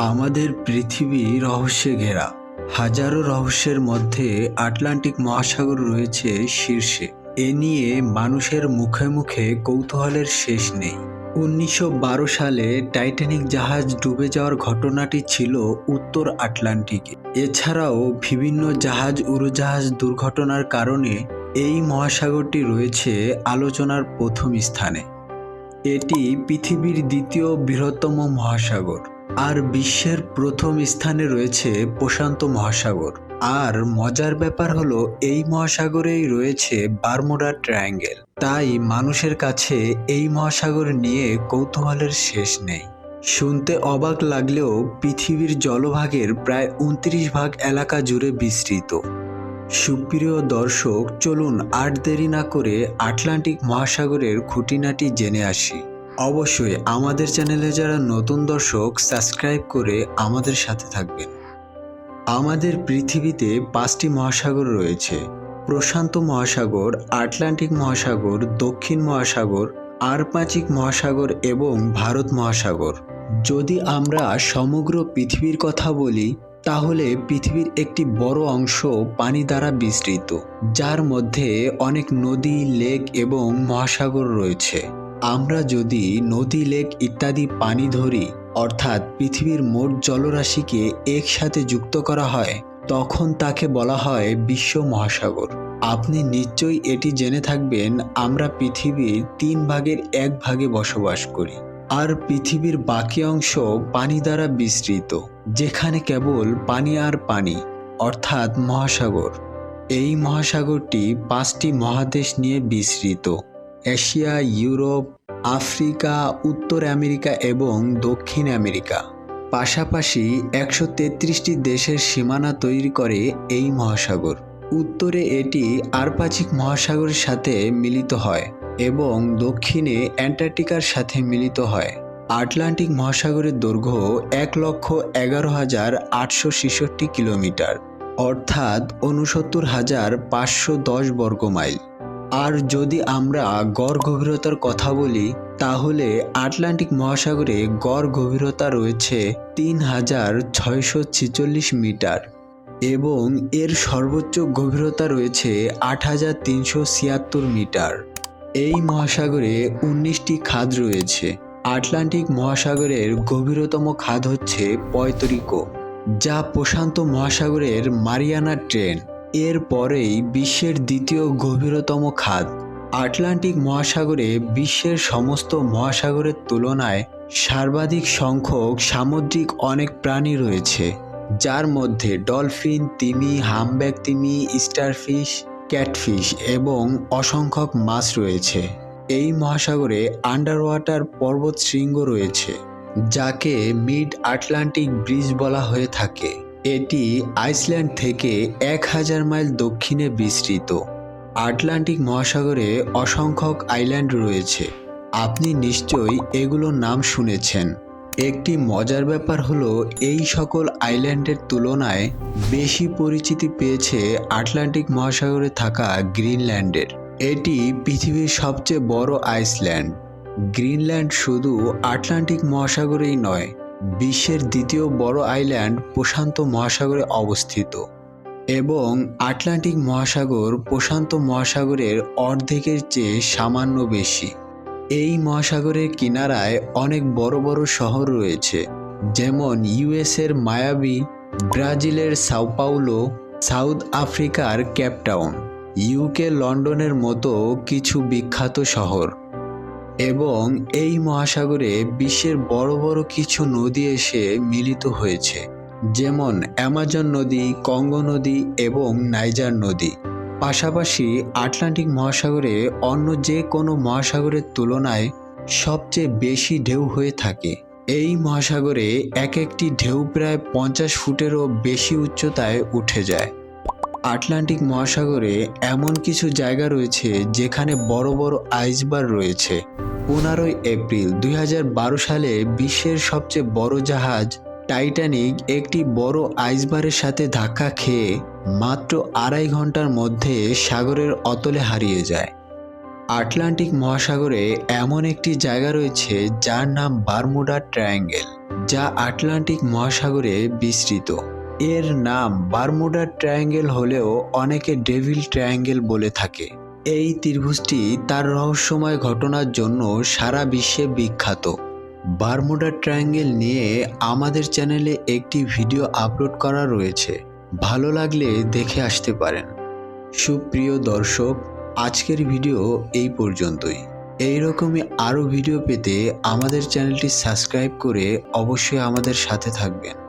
আমাদের পৃথিবী রহস্যে ঘেরা। হাজারো রহস্যের মধ্যে আটলান্টিক মহাসাগর রয়েছে শীর্ষে। এ নিয়ে মানুষের মুখে মুখে কৌতূহলের শেষ নেই। উনিশশো বারো সালে টাইটানিক জাহাজ ডুবে যাওয়ার ঘটনাটি ছিল উত্তর আটলান্টিকে। এছাড়াও বিভিন্ন জাহাজ উড়োজাহাজ দুর্ঘটনার কারণে এই মহাসাগরটি রয়েছে আলোচনার প্রথম স্থানে। এটি পৃথিবীর দ্বিতীয় বৃহত্তম মহাসাগর। আর বিশ্বের প্রথম স্থানে রয়েছে প্রশান্ত মহাসাগর। আর মজার ব্যাপার হলো, এই মহাসাগরেই রয়েছে বারমুডা ট্রায়াঙ্গেল। তাই মানুষের কাছে এই মহাসাগর নিয়ে কৌতূহলের শেষ নেই। শুনতে অবাক লাগলেও পৃথিবীর জলভাগের প্রায় উনত্রিশ ভাগ এলাকা জুড়ে বিস্তৃত। সুপ্রিয় দর্শক, চলুন আট দেরি না করে আটলান্টিক মহাসাগরের খুঁটিনাটি জেনে আসি। অবশ্যই আমাদের চ্যানেলে যারা নতুন দর্শক সাবস্ক্রাইব করে আমাদের সাথে থাকবেন। আমাদের পৃথিবীতে পাঁচটি মহাসাগর রয়েছে। প্রশান্ত মহাসাগর, আটলান্টিক মহাসাগর, দক্ষিণ মহাসাগর আরপাচিক মহাসাগর এবং ভারত মহাসাগর। যদি আমরা সমগ্র পৃথিবীর কথা বলি, তাহলে পৃথিবীর একটি বড় অংশ পানি দ্বারা বিস্তৃত, যার মধ্যে অনেক নদী, লেক এবং মহাসাগর রয়েছে। আমরা যদি নদী, লেক ইত্যাদি পানি ধরি, অর্থাৎ পৃথিবীর মোট জলরাশিকে একসাথে যুক্ত করা হয়, তখন তাকে বলা হয় বিশ্ব মহাসাগর। আপনি নিশ্চয়ই এটি জেনে থাকবেন, আমরা পৃথিবীর তিন ভাগের এক ভাগে বসবাস করি, আর পৃথিবীর বাকি অংশ পানি দ্বারা বিস্তৃত, যেখানে কেবল পানি আর পানি, অর্থাৎ মহাসাগর। এই মহাসাগরটি পাঁচটি মহাদেশ নিয়ে বিস্তৃত। এশিয়া, ইউরোপ, আফ্রিকা, উত্তর আমেরিকা এবং দক্ষিণ আমেরিকা। পাশাপাশি একশো তেত্রিশটি দেশের সীমানা তৈরি করে এই মহাসাগর। উত্তরে এটি আরপাচিক মহাসাগরের সাথে মিলিত হয় এবং দক্ষিণে অ্যান্টার্কটিকার সাথে মিলিত হয়। আটলান্টিক মহাসাগরের দৈর্ঘ্য এক লক্ষ এগারো হাজার আটশো ছেষট্টি কিলোমিটার, অর্থাৎ উনসত্তর হাজার পাঁচশো দশ বর্গ মাইল আর যদি আমরা গড় গভীরতার কথা বলি, তাহলে আটলান্টিক মহাসাগরে গড় গভীরতা রয়েছে তিন হাজার ছয়শো ছেচল্লিশ মিটার এবং এর সর্বোচ্চ গভীরতা রয়েছে আট হাজার তিনশো ছিয়াত্তর মিটার। এই মহাসাগরে উনিশটি খাদ রয়েছে। আটলান্টিক মহাসাগরের গভীরতম খাদ হচ্ছে পঁয়তরিকো, যা প্রশান্ত মহাসাগরের মারিয়ানা ট্রেন। এর পরেই বিশ্বের দ্বিতীয় গভীরতম খাদ, আটলান্টিক মহাসাগরে বিশ্বের সমস্ত মহাসাগরের তুলনায় সর্বাধিক সংখ্যক সামুদ্রিক অনেক প্রাণী রয়েছে, যার মধ্যে ডলফিন, তিমি হামব্যাক তিমি, স্টারফিশ, ক্যাটফিশ এবং অসংখ্যক মাছ রয়েছে। এই মহাসাগরে আন্ডার ওয়াটার পর্বত শৃঙ্গ রয়েছে, যাকে মিড আটলান্টিক ব্রিজ বলা হয়ে থাকে। এটি আইসল্যান্ড থেকে এক হাজার মাইল দক্ষিণে বিস্তৃত। আটলান্টিক মহাসাগরে অসংখ্যক আইল্যান্ড রয়েছে। আপনি নিশ্চয়ই এগুলোর নাম শুনেছেন। একটি মজার ব্যাপার হলো, এই সকল আইল্যান্ডের তুলনায় বেশি পরিচিতি পেয়েছে আটলান্টিক মহাসাগরে থাকা গ্রিনল্যান্ডের। এটি পৃথিবীর সবচেয়ে বড় আইসল্যান্ড। গ্রিনল্যান্ড শুধু আটলান্টিক মহাসাগরেই নয় বিশ্বের দ্বিতীয় বড় আইল্যান্ড প্রশান্ত মহাসাগরে অবস্থিত এবং আটলান্টিক মহাসাগর প্রশান্ত মহাসাগরের অর্ধেকের চেয়ে সামান্য বেশি। এই মহাসাগরের কিনারায় অনেক বড় বড় শহর রয়েছে, যেমন ইউএসের মায়াবি, ব্রাজিলের সাউপাউলো সাউথ আফ্রিকার ক্যাপটাউন ইউকে লন্ডনের মতো কিছু বিখ্যাত শহর। এবং এই মহাসাগরে বিশ্বের বড় বড় কিছু নদী এসে মিলিত হয়েছে, যেমন অ্যামাজন নদী, কঙ্গো নদী এবং নাইজার নদী। পাশাপাশি আটলান্টিক মহাসাগরে অন্য যে কোনো মহাসাগরের তুলনায় সবচেয়ে বেশি ঢেউ হয়ে থাকে। এই মহাসাগরে এক একটি ঢেউ প্রায় পঞ্চাশ ফুটেরও বেশি উচ্চতায় উঠে যায়। আটলান্টিক মহাসাগরে এমন কিছু জায়গা রয়েছে যেখানে বড় বড় আইসবার রয়েছে। পনেরোই এপ্রিল দুই হাজার বারো সালে বিশ্বের সবচেয়ে বড় জাহাজ টাইটানিক একটি বড় আইসবারের সাথে ধাক্কা খেয়ে মাত্র আড়াই ঘণ্টার মধ্যে সাগরের অতলে হারিয়ে যায়। আটলান্টিক মহাসাগরে এমন একটি জায়গা রয়েছে যার নাম বারমুডা ট্রায়াঙ্গেল, যা আটলান্টিক মহাসাগরে বিস্তৃত। এর নাম বারমুডা ট্রায়াঙ্গেল হলেও অনেকে ডেভিল ট্রায়াঙ্গেল বলে থাকে। এই ত্রিভুজটি তার রহস্যময় ঘটনার জন্য সারা বিশ্বে বিখ্যাত। বারমুডা ট্রায়াঙ্গেল নিয়ে আমাদের চ্যানেলে একটি ভিডিও আপলোড করা রয়েছে। ভালো লাগলে দেখে আসতে পারেন। সুপ্রিয় দর্শক, আজকের ভিডিও এই পর্যন্তই। এই রকমই আরও ভিডিও পেতে আমাদের চ্যানেলটি সাবস্ক্রাইব করে অবশ্যই আমাদের সাথে থাকবেন।